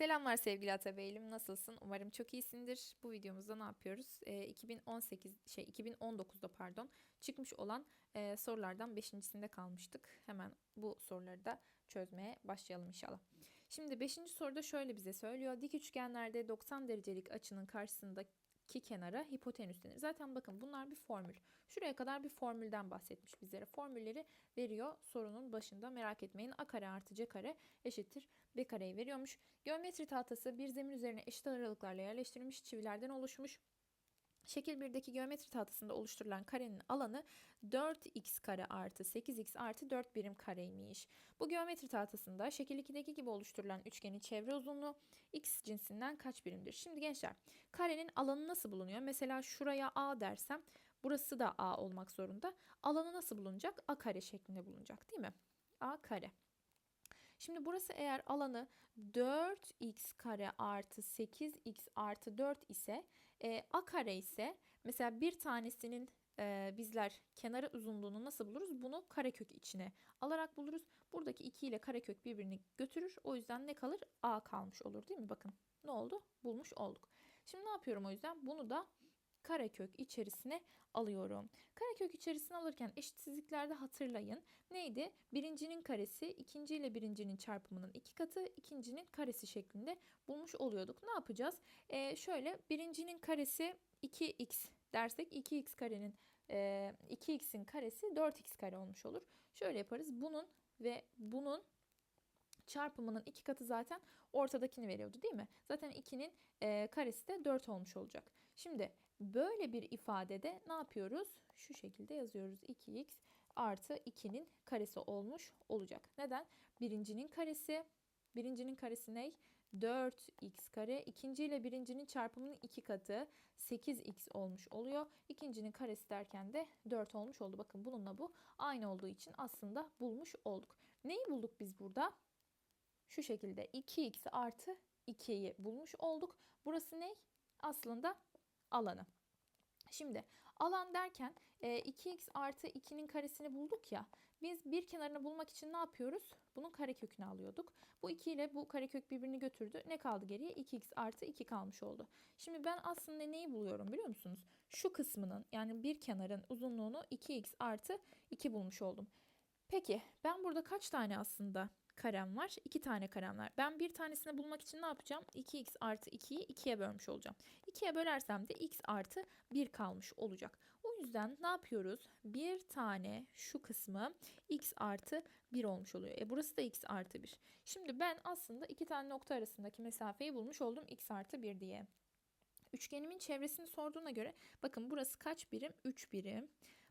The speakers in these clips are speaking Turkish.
Selamlar sevgili Atabeylim. Nasılsın? Umarım çok iyisindir. Bu videomuzda ne yapıyoruz? Ee, 2018 şey 2019'da pardon çıkmış olan e, sorulardan 5.sinde kalmıştık. Hemen bu soruları da çözmeye başlayalım inşallah. Şimdi 5. soruda şöyle bize söylüyor. Dik üçgenlerde 90 derecelik açının karşısındaki kenara hipotenüs denir. Zaten bakın bunlar bir formül. Şuraya kadar bir formülden bahsetmiş bizlere. Formülleri veriyor sorunun başında merak etmeyin. A kare artı C kare eşittir B kareyi veriyormuş. Geometri tahtası bir zemin üzerine eşit aralıklarla yerleştirilmiş çivilerden oluşmuş. Şekil 1'deki geometri tahtasında oluşturulan karenin alanı 4x kare artı 8x artı 4 birim kareymiş. Bu geometri tahtasında şekil 2'deki gibi oluşturulan üçgenin çevre uzunluğu x cinsinden kaç birimdir? Şimdi gençler karenin alanı nasıl bulunuyor? Mesela şuraya a dersem burası da a olmak zorunda. Alanı nasıl bulunacak? a kare şeklinde bulunacak değil mi? a kare. Şimdi burası eğer alanı 4x kare artı 8x artı 4 ise e, a kare ise mesela bir tanesinin e, bizler kenarı uzunluğunu nasıl buluruz? Bunu karekök içine alarak buluruz. Buradaki 2 ile karekök birbirini götürür. O yüzden ne kalır? a kalmış olur değil mi? Bakın ne oldu? Bulmuş olduk. Şimdi ne yapıyorum o yüzden? Bunu da karekök içerisine alıyorum. Karekök içerisine alırken eşitsizliklerde hatırlayın. Neydi? Birincinin karesi ikinci ile birincinin çarpımının iki katı ikincinin karesi şeklinde bulmuş oluyorduk. Ne yapacağız? Ee, şöyle birincinin karesi 2x dersek 2x karenin e, 2x'in karesi 4x kare olmuş olur. Şöyle yaparız. Bunun ve bunun çarpımının iki katı zaten ortadakini veriyordu değil mi? Zaten 2'nin e, karesi de 4 olmuş olacak. Şimdi böyle bir ifadede ne yapıyoruz? Şu şekilde yazıyoruz. 2x artı 2'nin karesi olmuş olacak. Neden? Birincinin karesi, birincinin karesi ne? 4x kare. İkinci ile birincinin çarpımının iki katı 8x olmuş oluyor. İkincinin karesi derken de 4 olmuş oldu. Bakın bununla bu aynı olduğu için aslında bulmuş olduk. Neyi bulduk biz burada? Şu şekilde 2x artı 2'yi bulmuş olduk. Burası ne? Aslında alanı. Şimdi alan derken 2x artı 2'nin karesini bulduk ya. Biz bir kenarını bulmak için ne yapıyoruz? Bunun karekökünü alıyorduk. Bu 2 ile bu karekök birbirini götürdü. Ne kaldı geriye? 2x artı 2 kalmış oldu. Şimdi ben aslında neyi buluyorum biliyor musunuz? Şu kısmının yani bir kenarın uzunluğunu 2x artı 2 bulmuş oldum. Peki ben burada kaç tane aslında karem var. 2 tane karem var. Ben bir tanesini bulmak için ne yapacağım? 2x artı 2'yi 2'ye bölmüş olacağım. 2'ye bölersem de x artı 1 kalmış olacak. O yüzden ne yapıyoruz? Bir tane şu kısmı x artı 1 olmuş oluyor. E burası da x artı 1. Şimdi ben aslında iki tane nokta arasındaki mesafeyi bulmuş oldum x artı 1 diye. Üçgenimin çevresini sorduğuna göre bakın burası kaç birim? 3 birim.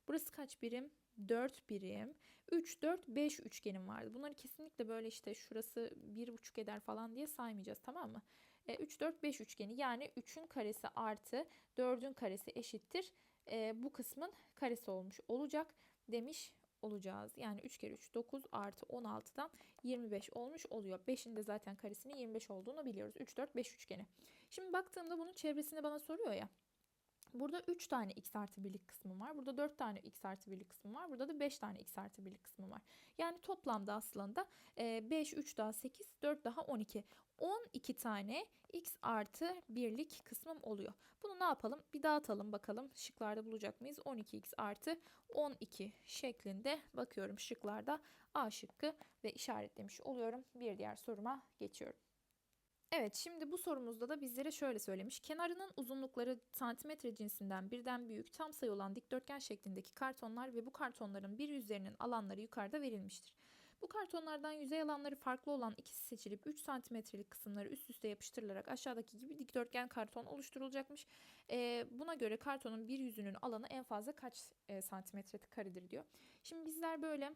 Burası kaç birim? 4 birim. 3, 4, 5 üçgenim vardı. Bunları kesinlikle böyle işte şurası 1,5 eder falan diye saymayacağız tamam mı? E, 3, 4, 5 üçgeni yani 3'ün karesi artı 4'ün karesi eşittir. E, bu kısmın karesi olmuş olacak demiş olacağız. Yani 3 kere 3 9 artı 16'dan 25 olmuş oluyor. 5'in de zaten karesinin 25 olduğunu biliyoruz. 3, 4, 5 üçgeni. Şimdi baktığımda bunun çevresini bana soruyor ya. Burada 3 tane x artı birlik kısmı var. Burada 4 tane x artı birlik kısmı var. Burada da 5 tane x artı birlik kısmı var. Yani toplamda aslında 5, 3 daha 8, 4 daha 12. 12 tane x artı birlik kısmım oluyor. Bunu ne yapalım? Bir dağıtalım bakalım. Şıklarda bulacak mıyız? 12x artı 12 şeklinde bakıyorum şıklarda A şıkkı ve işaretlemiş oluyorum. Bir diğer soruma geçiyorum. Evet şimdi bu sorumuzda da bizlere şöyle söylemiş. Kenarının uzunlukları santimetre cinsinden birden büyük tam sayı olan dikdörtgen şeklindeki kartonlar ve bu kartonların bir yüzlerinin alanları yukarıda verilmiştir. Bu kartonlardan yüzey alanları farklı olan ikisi seçilip 3 santimetrelik kısımları üst üste yapıştırılarak aşağıdaki gibi dikdörtgen karton oluşturulacakmış. Ee, buna göre kartonun bir yüzünün alanı en fazla kaç e, santimetre karedir diyor. Şimdi bizler böyle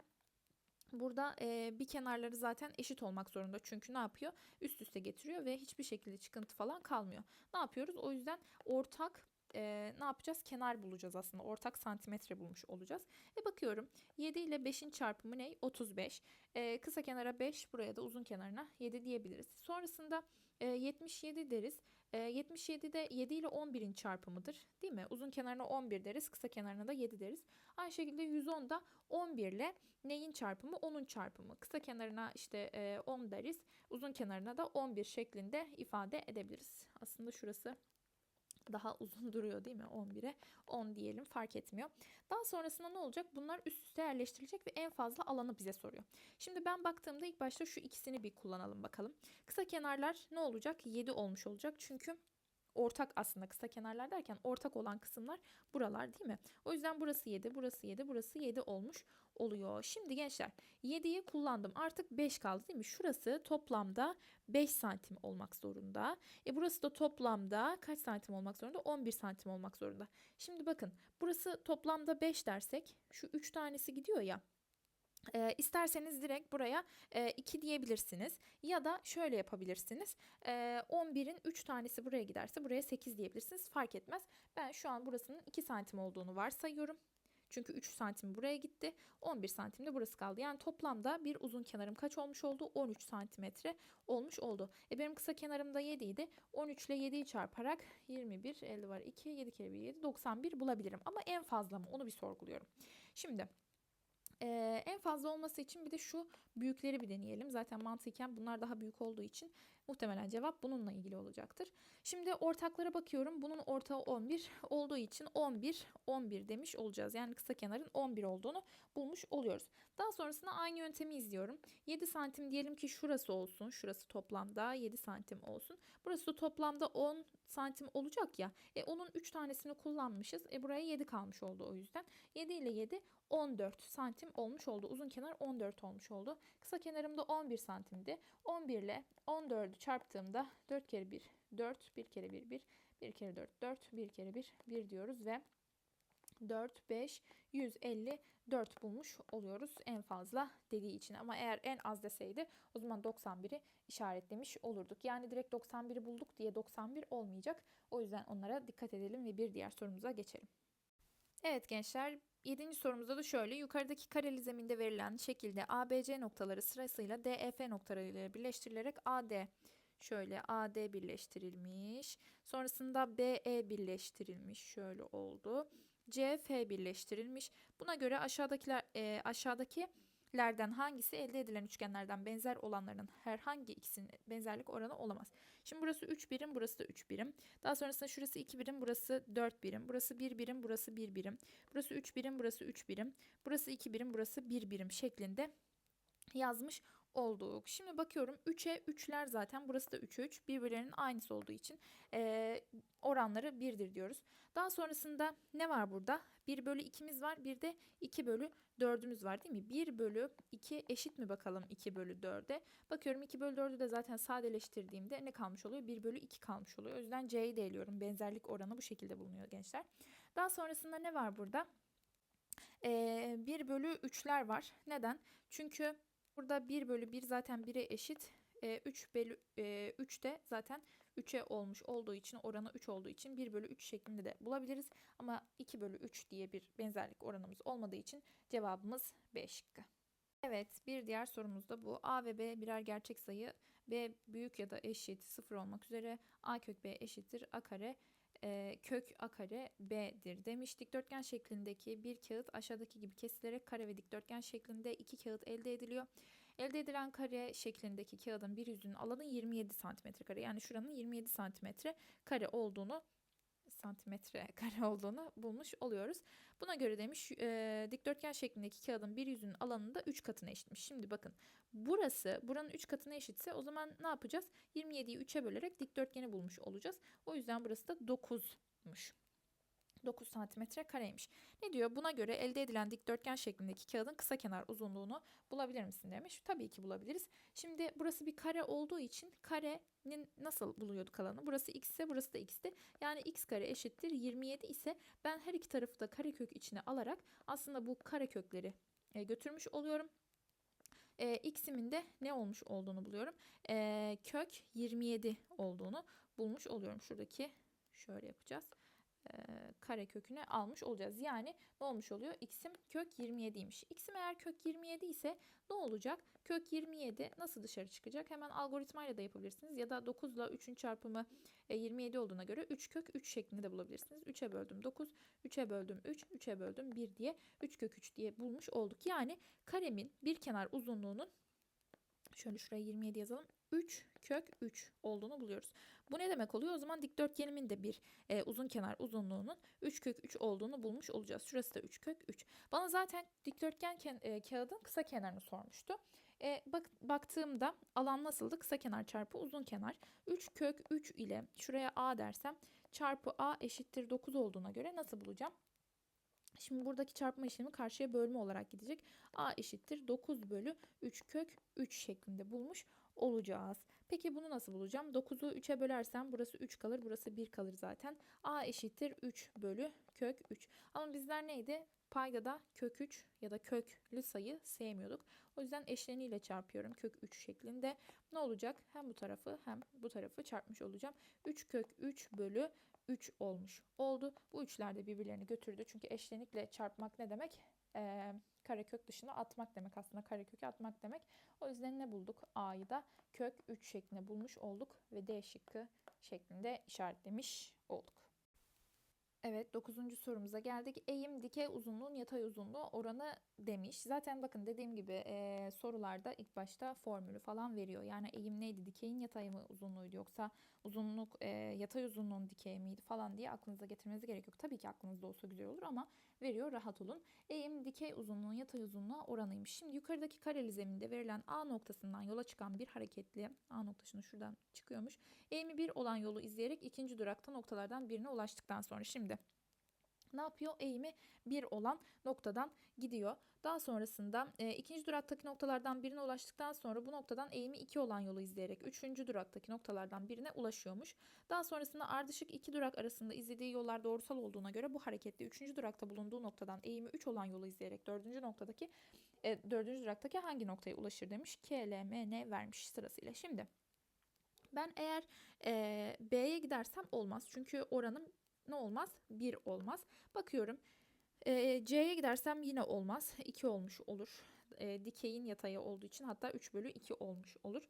Burada e, bir kenarları zaten eşit olmak zorunda. Çünkü ne yapıyor? Üst üste getiriyor ve hiçbir şekilde çıkıntı falan kalmıyor. Ne yapıyoruz? O yüzden ortak e, ne yapacağız? Kenar bulacağız aslında. Ortak santimetre bulmuş olacağız. E bakıyorum 7 ile 5'in çarpımı ne? 35. E, kısa kenara 5 buraya da uzun kenarına 7 diyebiliriz. Sonrasında e, 77 deriz. E, 77 de 7 ile 11'in çarpımıdır değil mi? Uzun kenarına 11 deriz. Kısa kenarına da 7 deriz. Aynı şekilde 110 da 11 ile neyin çarpımı? 10'un çarpımı. Kısa kenarına işte e, 10 deriz. Uzun kenarına da 11 şeklinde ifade edebiliriz. Aslında şurası daha uzun duruyor değil mi? 11'e 10 diyelim fark etmiyor. Daha sonrasında ne olacak? Bunlar üst üste yerleştirilecek ve en fazla alanı bize soruyor. Şimdi ben baktığımda ilk başta şu ikisini bir kullanalım bakalım. Kısa kenarlar ne olacak? 7 olmuş olacak. Çünkü ortak aslında kısa kenarlar derken ortak olan kısımlar buralar değil mi? O yüzden burası 7, burası 7, burası 7 olmuş oluyor. Şimdi gençler 7'yi kullandım. Artık 5 kaldı değil mi? Şurası toplamda 5 santim olmak zorunda. E burası da toplamda kaç santim olmak zorunda? 11 santim olmak zorunda. Şimdi bakın burası toplamda 5 dersek şu 3 tanesi gidiyor ya. E, isterseniz direkt buraya e, 2 diyebilirsiniz. Ya da şöyle yapabilirsiniz. E, 11'in 3 tanesi buraya giderse buraya 8 diyebilirsiniz. Fark etmez. Ben şu an burasının 2 santim olduğunu varsayıyorum. Çünkü 3 santim buraya gitti. 11 santim de burası kaldı. Yani toplamda bir uzun kenarım kaç olmuş oldu? 13 santimetre olmuş oldu. E benim kısa kenarım da 7 idi. 13 ile 7'yi çarparak 21, 50 var 2, 7 kere 1 7, 91 bulabilirim. Ama en fazla mı? Onu bir sorguluyorum. Şimdi ee, en fazla olması için bir de şu büyükleri bir deneyelim. Zaten mantıken bunlar daha büyük olduğu için muhtemelen cevap bununla ilgili olacaktır. Şimdi ortaklara bakıyorum. Bunun ortağı 11 olduğu için 11, 11 demiş olacağız. Yani kısa kenarın 11 olduğunu bulmuş oluyoruz. Daha sonrasında aynı yöntemi izliyorum. 7 santim diyelim ki şurası olsun. Şurası toplamda 7 santim olsun. Burası da toplamda 10 santim olacak ya. E onun 3 tanesini kullanmışız. E buraya 7 kalmış oldu o yüzden. 7 ile 7 14 santim olmuş oldu. Uzun kenar 14 olmuş oldu. Kısa kenarım da 11 santimdi. 11 ile 14'ü çarptığımda 4 kere 1 4, 1 kere 1 1, 1 kere 4 4, 1 kere 1 1 diyoruz ve 4, 5, 154 bulmuş oluyoruz en fazla dediği için. Ama eğer en az deseydi o zaman 91'i işaretlemiş olurduk. Yani direkt 91'i bulduk diye 91 olmayacak. O yüzden onlara dikkat edelim ve bir diğer sorumuza geçelim. Evet gençler Yedinci sorumuzda da şöyle yukarıdaki kareli zeminde verilen şekilde ABC noktaları sırasıyla DEF noktalarıyla birleştirilerek AD şöyle AD birleştirilmiş. Sonrasında BE birleştirilmiş şöyle oldu. CF birleştirilmiş. Buna göre aşağıdakiler e, aşağıdaki lerden hangisi elde edilen üçgenlerden benzer olanların herhangi ikisinin benzerlik oranı olamaz. Şimdi burası 3 birim, burası da 3 birim. Daha sonrasında şurası 2 birim, burası 4 birim. Burası 1 birim, burası 1 birim. Burası 3 birim, burası 3 birim. Burası 2 birim, burası 1 birim şeklinde yazmış olduk. Şimdi bakıyorum 3'e 3'ler zaten burası da 3'e 3 birbirlerinin aynısı olduğu için e, oranları 1'dir diyoruz. Daha sonrasında ne var burada? 1 bölü 2'miz var bir de 2 bölü 4'ümüz var değil mi? 1 bölü 2 eşit mi bakalım 2 bölü 4'e? Bakıyorum 2 bölü 4'ü de zaten sadeleştirdiğimde ne kalmış oluyor? 1 bölü 2 kalmış oluyor. O yüzden C'yi de eliyorum. Benzerlik oranı bu şekilde bulunuyor gençler. Daha sonrasında ne var burada? Ee, 1 bölü 3'ler var. Neden? Çünkü Burada 1 bölü 1 zaten 1'e eşit. E, 3 bölü e, 3 de zaten 3'e olmuş olduğu için oranı 3 olduğu için 1 bölü 3 şeklinde de bulabiliriz. Ama 2 bölü 3 diye bir benzerlik oranımız olmadığı için cevabımız B şıkkı. Evet bir diğer sorumuz da bu. A ve B birer gerçek sayı. B büyük ya da eşit 0 olmak üzere A kök B eşittir A kare e, kök a kare b'dir demiş. Dikdörtgen şeklindeki bir kağıt aşağıdaki gibi kesilerek kare ve dikdörtgen şeklinde iki kağıt elde ediliyor. Elde edilen kare şeklindeki kağıdın bir yüzünün alanı 27 santimetre kare. Yani şuranın 27 santimetre kare olduğunu santimetre kare olduğunu bulmuş oluyoruz. Buna göre demiş e, dikdörtgen şeklindeki kağıdın bir yüzünün alanında 3 katına eşitmiş. Şimdi bakın burası buranın 3 katına eşitse o zaman ne yapacağız? 27'yi 3'e bölerek dikdörtgeni bulmuş olacağız. O yüzden burası da 9'muş. 9 santimetre kareymiş. Ne diyor? Buna göre elde edilen dikdörtgen şeklindeki kağıdın kısa kenar uzunluğunu bulabilir misin demiş. Tabii ki bulabiliriz. Şimdi burası bir kare olduğu için karenin nasıl buluyorduk alanı? Burası x ise burası da x'ti. Yani x kare eşittir 27 ise ben her iki tarafı da karekök içine alarak aslında bu karekökleri e, götürmüş oluyorum. E, x'imin de ne olmuş olduğunu buluyorum. E, kök 27 olduğunu bulmuş oluyorum. Şuradaki şöyle yapacağız kare kökünü almış olacağız. Yani ne olmuş oluyor? X'im kök 27'ymiş. X'im eğer kök 27 ise ne olacak? Kök 27 nasıl dışarı çıkacak? Hemen algoritmayla da yapabilirsiniz. Ya da 9 ile 3'ün çarpımı e, 27 olduğuna göre 3 kök 3 şeklinde de bulabilirsiniz. 3'e böldüm 9, 3'e böldüm 3, 3'e böldüm 1 diye 3 kök 3 diye bulmuş olduk. Yani karemin bir kenar uzunluğunun şöyle şuraya 27 yazalım. 3 kök 3 olduğunu buluyoruz. Bu ne demek oluyor? O zaman dikdörtgenimin de bir e, uzun kenar uzunluğunun 3 kök 3 olduğunu bulmuş olacağız. Şurası da 3 kök 3. Bana zaten dikdörtgen e, kağıdın kısa kenarını sormuştu. E, bak, baktığımda alan nasıldı? Kısa kenar çarpı uzun kenar. 3 kök 3 ile şuraya a dersem çarpı a eşittir 9 olduğuna göre nasıl bulacağım? Şimdi buradaki çarpma işlemi karşıya bölme olarak gidecek. A eşittir 9 bölü 3 kök 3 şeklinde bulmuş olacağız. Peki bunu nasıl bulacağım? 9'u 3'e bölersem burası 3 kalır, burası 1 kalır zaten. A eşittir 3 bölü kök 3. Ama bizler neydi? Payda da kök 3 ya da köklü sayı sevmiyorduk. O yüzden eşleniyle çarpıyorum kök 3 şeklinde. Ne olacak? Hem bu tarafı hem bu tarafı çarpmış olacağım. 3 kök 3 bölü 3 olmuş oldu. Bu üçler de birbirlerini götürdü. Çünkü eşlenikle çarpmak ne demek? Ee, karekök dışına atmak demek aslında karekökü atmak demek. O yüzden ne bulduk? A'yı da kök 3 şeklinde bulmuş olduk ve D şıkkı şeklinde işaretlemiş olduk. Evet 9. sorumuza geldik. Eğim dikey uzunluğun yatay uzunluğu oranı demiş. Zaten bakın dediğim gibi e, sorularda ilk başta formülü falan veriyor. Yani eğim neydi? Dikeyin yatay mı uzunluğuydu yoksa uzunluk e, yatay uzunluğun dikey miydi falan diye aklınıza getirmenize gerek yok. Tabii ki aklınızda olsa güzel olur ama veriyor rahat olun. Eğim dikey uzunluğun yatay uzunluğa oranıymış. Şimdi yukarıdaki kareli zeminde verilen A noktasından yola çıkan bir hareketli A noktasını şuradan çıkıyormuş. Eğimi 1 olan yolu izleyerek ikinci durakta noktalardan birine ulaştıktan sonra şimdi ne yapıyor? Eğimi 1 olan noktadan gidiyor. Daha sonrasında e, ikinci duraktaki noktalardan birine ulaştıktan sonra bu noktadan eğimi 2 olan yolu izleyerek üçüncü duraktaki noktalardan birine ulaşıyormuş. Daha sonrasında ardışık iki durak arasında izlediği yollar doğrusal olduğuna göre bu hareketli üçüncü durakta bulunduğu noktadan eğimi 3 olan yolu izleyerek dördüncü noktadaki e, dördüncü duraktaki hangi noktaya ulaşır demiş. K, L, M, N vermiş sırasıyla. Şimdi ben eğer e, B'ye gidersem olmaz. Çünkü oranım ne olmaz? 1 olmaz. Bakıyorum. C'ye gidersem yine olmaz. 2 olmuş olur. Dikeyin yatayı olduğu için hatta 3 bölü 2 olmuş olur.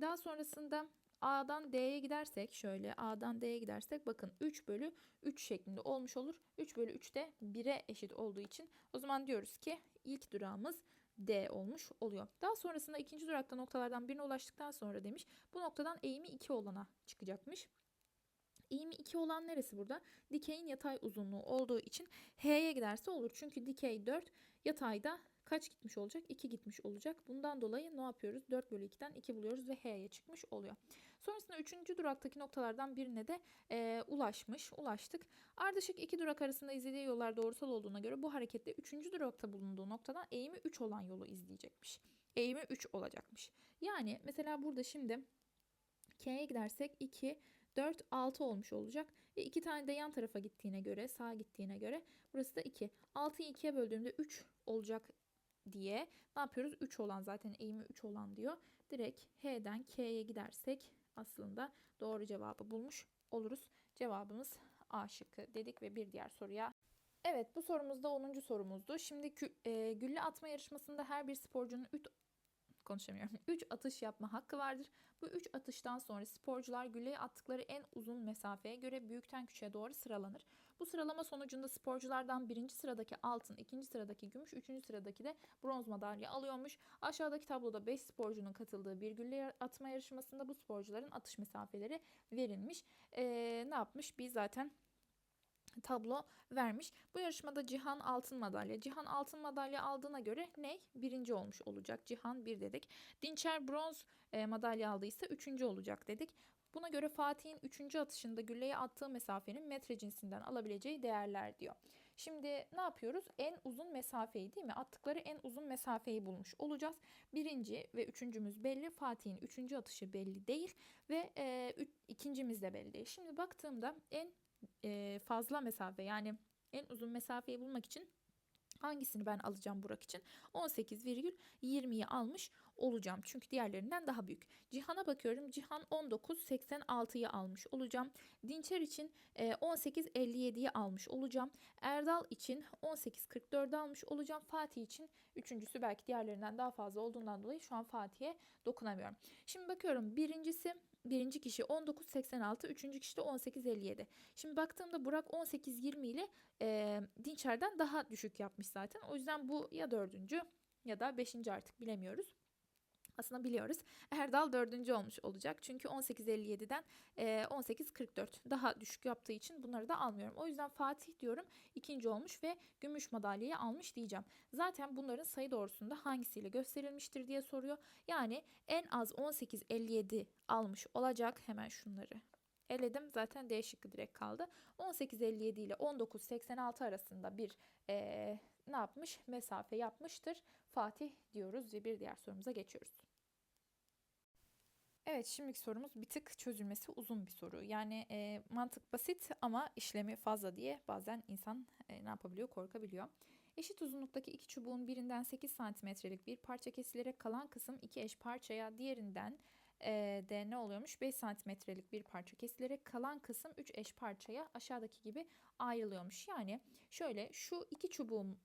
Daha sonrasında A'dan D'ye gidersek şöyle A'dan D'ye gidersek bakın 3 bölü 3 şeklinde olmuş olur. 3 bölü 3 de 1'e eşit olduğu için o zaman diyoruz ki ilk durağımız D olmuş oluyor. Daha sonrasında ikinci durakta noktalardan birine ulaştıktan sonra demiş bu noktadan eğimi 2 olana çıkacakmış. Eğimi 2 olan neresi burada? Dikeyin yatay uzunluğu olduğu için H'ye giderse olur. Çünkü dikey 4 yatayda kaç gitmiş olacak? 2 gitmiş olacak. Bundan dolayı ne yapıyoruz? 4 bölü 2'den 2 buluyoruz ve H'ye çıkmış oluyor. Sonrasında 3. duraktaki noktalardan birine de e, ulaşmış. Ulaştık. Ardışık iki durak arasında izlediği yollar doğrusal olduğuna göre bu harekette 3. durakta bulunduğu noktadan eğimi 3 olan yolu izleyecekmiş. Eğimi 3 olacakmış. Yani mesela burada şimdi K'ye gidersek 2, 4, 6 olmuş olacak. E 2 tane de yan tarafa gittiğine göre, sağa gittiğine göre burası da 2. 6'yı 2'ye böldüğümde 3 olacak diye ne yapıyoruz? 3 olan zaten eğimi 3 olan diyor. Direkt H'den K'ye gidersek aslında doğru cevabı bulmuş oluruz. Cevabımız A şıkkı dedik ve bir diğer soruya Evet bu sorumuz da 10. sorumuzdu. Şimdi e, gülle atma yarışmasında her bir sporcunun 3 konuşamıyorum. 3 atış yapma hakkı vardır. Bu 3 atıştan sonra sporcular gülleye attıkları en uzun mesafeye göre büyükten küçüğe doğru sıralanır. Bu sıralama sonucunda sporculardan birinci sıradaki altın, ikinci sıradaki gümüş, üçüncü sıradaki de bronz madalya alıyormuş. Aşağıdaki tabloda 5 sporcunun katıldığı bir gülle atma yarışmasında bu sporcuların atış mesafeleri verilmiş. Ee, ne yapmış? Biz zaten tablo vermiş. Bu yarışmada Cihan altın madalya. Cihan altın madalya aldığına göre ne? Birinci olmuş olacak. Cihan bir dedik. Dinçer bronz e, madalya aldıysa üçüncü olacak dedik. Buna göre Fatih'in üçüncü atışında gülleye attığı mesafenin metre cinsinden alabileceği değerler diyor. Şimdi ne yapıyoruz? En uzun mesafeyi değil mi? Attıkları en uzun mesafeyi bulmuş olacağız. Birinci ve üçüncümüz belli. Fatih'in üçüncü atışı belli değil. Ve e, ikincimiz de belli değil. Şimdi baktığımda en e, fazla mesafe yani en uzun mesafeyi bulmak için Hangisini ben alacağım Burak için? 18,20'yi almış olacağım. Çünkü diğerlerinden daha büyük. Cihan'a bakıyorum. Cihan 19,86'yı almış olacağım. Dinçer için e, 18,57'yi almış olacağım. Erdal için 18,44'ü almış olacağım. Fatih için üçüncüsü belki diğerlerinden daha fazla olduğundan dolayı şu an Fatih'e dokunamıyorum. Şimdi bakıyorum birincisi birinci kişi 19.86, üçüncü kişi de 18.57. Şimdi baktığımda Burak 18.20 ile e, Dinçer'den daha düşük yapmış zaten. O yüzden bu ya dördüncü ya da beşinci artık bilemiyoruz. Aslında biliyoruz. Erdal dördüncü olmuş olacak. Çünkü 18.57'den e, 18.44 daha düşük yaptığı için bunları da almıyorum. O yüzden Fatih diyorum ikinci olmuş ve gümüş madalyayı almış diyeceğim. Zaten bunların sayı doğrusunda hangisiyle gösterilmiştir diye soruyor. Yani en az 18.57 almış olacak. Hemen şunları eledim. Zaten D şıkkı direkt kaldı. 18.57 ile 19.86 arasında bir e, ne yapmış? Mesafe yapmıştır. Fatih diyoruz ve bir diğer sorumuza geçiyoruz. Evet şimdiki sorumuz bir tık çözülmesi uzun bir soru. Yani e, mantık basit ama işlemi fazla diye bazen insan e, ne yapabiliyor korkabiliyor. Eşit uzunluktaki iki çubuğun birinden 8 santimetrelik bir parça kesilerek kalan kısım iki eş parçaya diğerinden e, de ne oluyormuş 5 santimetrelik bir parça kesilerek kalan kısım 3 eş parçaya aşağıdaki gibi ayrılıyormuş. Yani şöyle şu iki çubuğun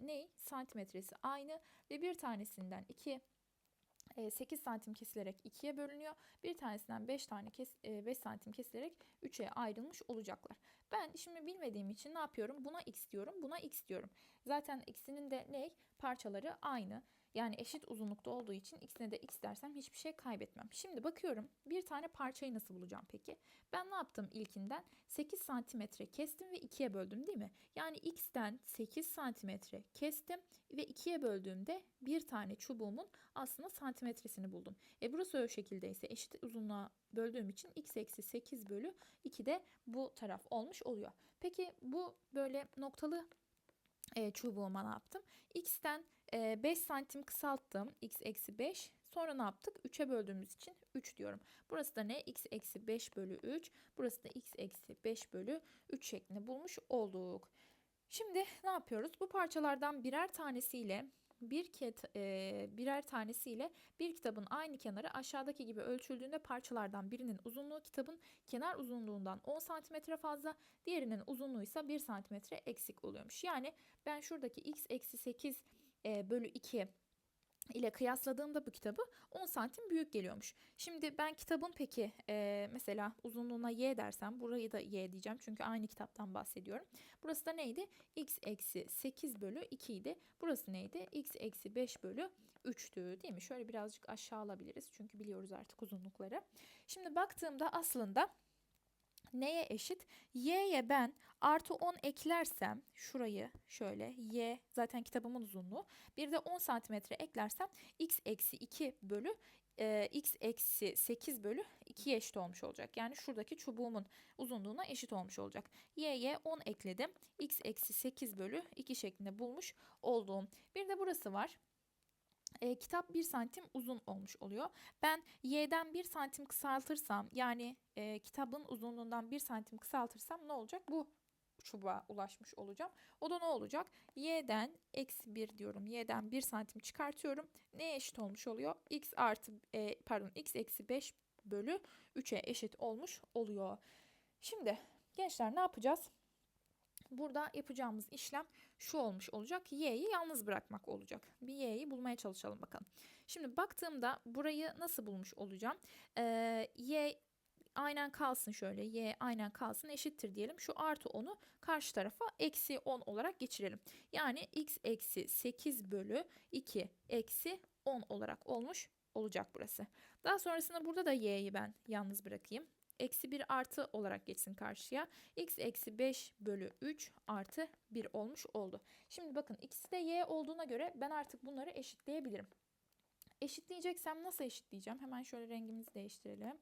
ne santimetresi aynı ve bir tanesinden 2 8 santim kesilerek 2'ye bölünüyor. Bir tanesinden 5 tane kes, 5 santim kesilerek 3'e ayrılmış olacaklar. Ben şimdi bilmediğim için ne yapıyorum? Buna x diyorum, buna x diyorum. Zaten ikisinin de ne? Parçaları aynı. Yani eşit uzunlukta olduğu için x'ine de x dersem hiçbir şey kaybetmem. Şimdi bakıyorum bir tane parçayı nasıl bulacağım peki? Ben ne yaptım ilkinden? 8 santimetre kestim ve 2'ye böldüm değil mi? Yani x'ten 8 santimetre kestim ve 2'ye böldüğümde bir tane çubuğumun aslında santimetresini buldum. E burası o şekildeyse eşit uzunluğa böldüğüm için x eksi 8 bölü 2 de bu taraf olmuş oluyor. Peki bu böyle noktalı e, çubuğuma ne yaptım? X'ten e, 5 santim kısalttım. X eksi 5. Sonra ne yaptık? 3'e böldüğümüz için 3 diyorum. Burası da ne? X eksi 5 bölü 3. Burası da X eksi 5 bölü 3 şeklinde bulmuş olduk. Şimdi ne yapıyoruz? Bu parçalardan birer tanesiyle bir ket, e, birer tanesiyle bir kitabın aynı kenarı aşağıdaki gibi ölçüldüğünde parçalardan birinin uzunluğu kitabın kenar uzunluğundan 10 cm fazla, diğerinin uzunluğu ise 1 cm eksik oluyormuş. Yani ben şuradaki x eksi 8 e, bölü 2 ile kıyasladığımda bu kitabı 10 santim büyük geliyormuş. Şimdi ben kitabın peki e, mesela uzunluğuna y dersem burayı da y diyeceğim çünkü aynı kitaptan bahsediyorum. Burası da neydi? x eksi 8 bölü 2 idi. Burası neydi? x eksi 5 bölü 3'tü değil mi? Şöyle birazcık aşağı alabiliriz çünkü biliyoruz artık uzunlukları. Şimdi baktığımda aslında neye eşit? Y'ye ben artı 10 eklersem şurayı şöyle y zaten kitabımın uzunluğu bir de 10 santimetre eklersem x eksi 2 bölü e, x eksi 8 bölü 2'ye eşit olmuş olacak. Yani şuradaki çubuğumun uzunluğuna eşit olmuş olacak. y'ye 10 ekledim. x eksi 8 bölü 2 şeklinde bulmuş olduğum. Bir de burası var e, kitap 1 santim uzun olmuş oluyor. Ben y'den 1 santim kısaltırsam yani e, kitabın uzunluğundan 1 santim kısaltırsam ne olacak? Bu çubuğa ulaşmış olacağım. O da ne olacak? Y'den eksi 1 diyorum. Y'den 1 santim çıkartıyorum. Neye eşit olmuş oluyor? X artı e, pardon x eksi 5 bölü 3'e eşit olmuş oluyor. Şimdi gençler ne yapacağız? Burada yapacağımız işlem şu olmuş olacak. Y'yi yalnız bırakmak olacak. Bir Y'yi bulmaya çalışalım bakalım. Şimdi baktığımda burayı nasıl bulmuş olacağım? Ee, y aynen kalsın şöyle. Y aynen kalsın eşittir diyelim. Şu artı 10'u karşı tarafa eksi 10 olarak geçirelim. Yani x eksi 8 bölü 2 eksi 10 olarak olmuş olacak burası. Daha sonrasında burada da y'yi ben yalnız bırakayım eksi 1 artı olarak geçsin karşıya. x eksi 5 bölü 3 artı 1 olmuş oldu. Şimdi bakın ikisi de y olduğuna göre ben artık bunları eşitleyebilirim. Eşitleyeceksem nasıl eşitleyeceğim? Hemen şöyle rengimizi değiştirelim.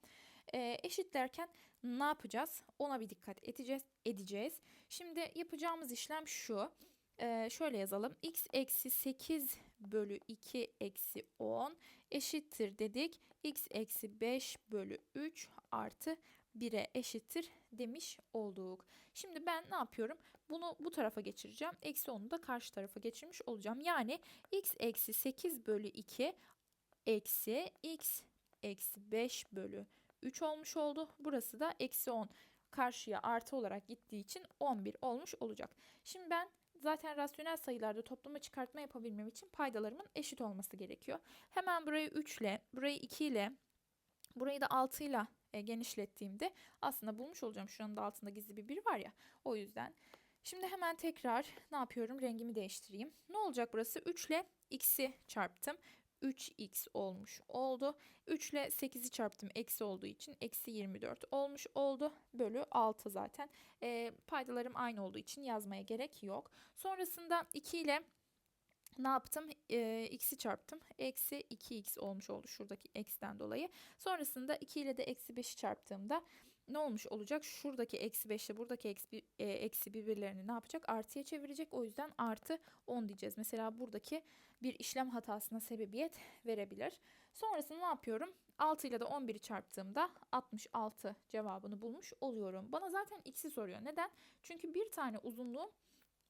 E, eşitlerken ne yapacağız? Ona bir dikkat edeceğiz. edeceğiz. Şimdi yapacağımız işlem şu. E, şöyle yazalım. x eksi 8 bölü 2 eksi 10 eşittir dedik. x eksi 5 bölü 3 artı 1'e eşittir demiş olduk. Şimdi ben ne yapıyorum? Bunu bu tarafa geçireceğim. Eksi 10'u da karşı tarafa geçirmiş olacağım. Yani x eksi 8 bölü 2 eksi x eksi 5 bölü 3 olmuş oldu. Burası da eksi 10 karşıya artı olarak gittiği için 11 olmuş olacak. Şimdi ben zaten rasyonel sayılarda toplama çıkartma yapabilmem için paydalarımın eşit olması gerekiyor. Hemen burayı 3 ile, burayı 2 ile, burayı da 6 ile genişlettiğimde aslında bulmuş olacağım. Şuranın da altında gizli bir 1 var ya. O yüzden. Şimdi hemen tekrar ne yapıyorum? Rengimi değiştireyim. Ne olacak burası? 3 ile x'i çarptım. 3x olmuş oldu. 3 ile 8'i çarptım eksi olduğu için eksi 24 olmuş oldu. Bölü 6 zaten. E, paydalarım aynı olduğu için yazmaya gerek yok. Sonrasında 2 ile ne yaptım? E, x'i çarptım. Eksi 2x olmuş oldu şuradaki x'ten dolayı. Sonrasında 2 ile de eksi 5'i çarptığımda ne olmuş olacak? Şuradaki eksi 5 ile buradaki eksi, e, eksi birbirlerini ne yapacak? Artıya çevirecek. O yüzden artı 10 diyeceğiz. Mesela buradaki bir işlem hatasına sebebiyet verebilir. Sonrasında ne yapıyorum? 6 ile de 11'i çarptığımda 66 cevabını bulmuş oluyorum. Bana zaten x'i soruyor. Neden? Çünkü bir tane uzunluğum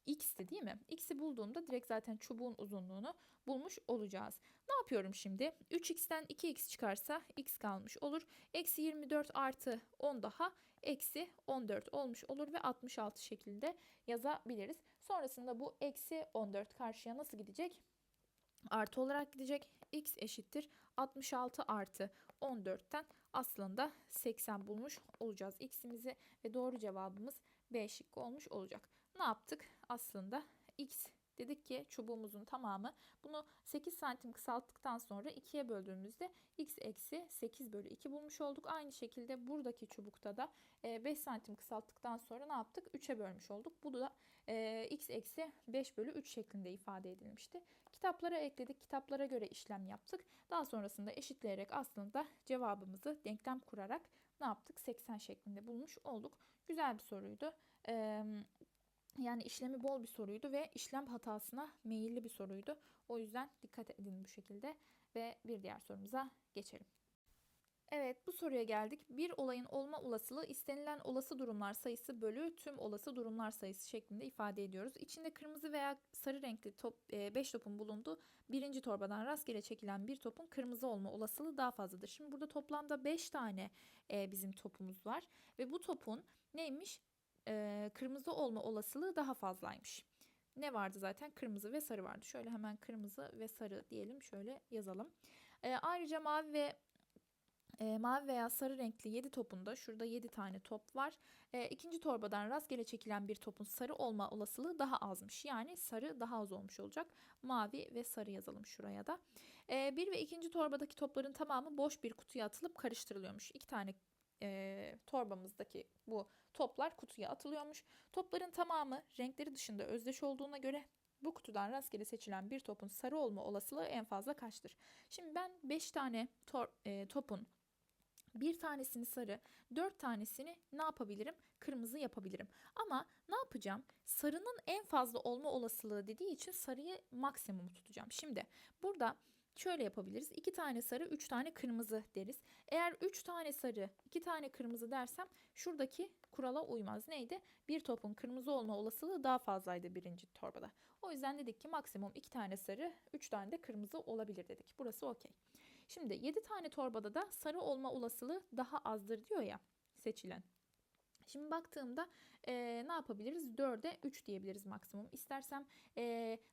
x'ti değil mi? X'i bulduğumda direkt zaten çubuğun uzunluğunu bulmuş olacağız. Ne yapıyorum şimdi? 3x'ten 2x çıkarsa x kalmış olur. Eksi 24 artı 10 daha eksi 14 olmuş olur ve 66 şeklinde yazabiliriz. Sonrasında bu eksi 14 karşıya nasıl gidecek? Artı olarak gidecek. x eşittir 66 artı 14'ten aslında 80 bulmuş olacağız x'imizi ve doğru cevabımız B şıkkı olmuş olacak. Ne yaptık? Aslında x dedik ki çubuğumuzun tamamı bunu 8 santim kısalttıktan sonra 2'ye böldüğümüzde x eksi 8 bölü 2 bulmuş olduk. Aynı şekilde buradaki çubukta da 5 santim kısalttıktan sonra ne yaptık? 3'e bölmüş olduk. Bu da e, x eksi 5 bölü 3 şeklinde ifade edilmişti. Kitaplara ekledik. Kitaplara göre işlem yaptık. Daha sonrasında eşitleyerek aslında cevabımızı denklem kurarak ne yaptık? 80 şeklinde bulmuş olduk. Güzel bir soruydu. Yani işlemi bol bir soruydu ve işlem hatasına meyilli bir soruydu. O yüzden dikkat edin bu şekilde ve bir diğer sorumuza geçelim. Evet bu soruya geldik. Bir olayın olma olasılığı istenilen olası durumlar sayısı bölü tüm olası durumlar sayısı şeklinde ifade ediyoruz. İçinde kırmızı veya sarı renkli top 5 topun bulunduğu birinci torbadan rastgele çekilen bir topun kırmızı olma olasılığı daha fazladır. Şimdi burada toplamda 5 tane e, bizim topumuz var ve bu topun neymiş? E, kırmızı olma olasılığı daha fazlaymış. Ne vardı zaten? Kırmızı ve sarı vardı. Şöyle hemen kırmızı ve sarı diyelim. Şöyle yazalım. E, ayrıca mavi ve e, mavi veya sarı renkli 7 topunda şurada 7 tane top var. E, ikinci torbadan rastgele çekilen bir topun sarı olma olasılığı daha azmış. Yani sarı daha az olmuş olacak. Mavi ve sarı yazalım şuraya da. E, bir ve ikinci torbadaki topların tamamı boş bir kutuya atılıp karıştırılıyormuş. İki tane e, torbamızdaki bu toplar kutuya atılıyormuş. Topların tamamı renkleri dışında özdeş olduğuna göre bu kutudan rastgele seçilen bir topun sarı olma olasılığı en fazla kaçtır? Şimdi ben 5 tane tor, e, topun bir tanesini sarı, dört tanesini ne yapabilirim? Kırmızı yapabilirim. Ama ne yapacağım? Sarının en fazla olma olasılığı dediği için sarıyı maksimum tutacağım. Şimdi burada şöyle yapabiliriz. İki tane sarı, üç tane kırmızı deriz. Eğer üç tane sarı, iki tane kırmızı dersem şuradaki kurala uymaz. Neydi? Bir topun kırmızı olma olasılığı daha fazlaydı birinci torbada. O yüzden dedik ki maksimum iki tane sarı, üç tane de kırmızı olabilir dedik. Burası okey. Şimdi 7 tane torbada da sarı olma olasılığı daha azdır diyor ya seçilen. Şimdi baktığımda e, ne yapabiliriz? 4'e 3 diyebiliriz maksimum. İstersem e,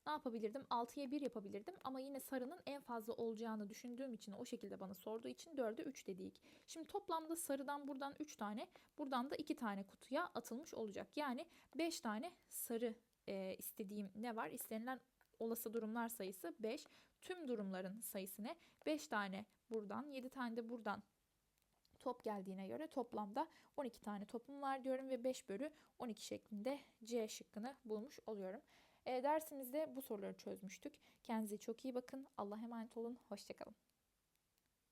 ne yapabilirdim? 6'ya 1 yapabilirdim. Ama yine sarının en fazla olacağını düşündüğüm için o şekilde bana sorduğu için 4'e 3 dedik. Şimdi toplamda sarıdan buradan 3 tane, buradan da 2 tane kutuya atılmış olacak. Yani 5 tane sarı e, istediğim ne var? İstenilen olası durumlar sayısı 5. Tüm durumların sayısı ne? 5 tane buradan 7 tane de buradan top geldiğine göre toplamda 12 tane topum var diyorum ve 5 bölü 12 şeklinde C şıkkını bulmuş oluyorum. E, dersimizde bu soruları çözmüştük. Kendinize çok iyi bakın. Allah'a emanet olun. Hoşçakalın.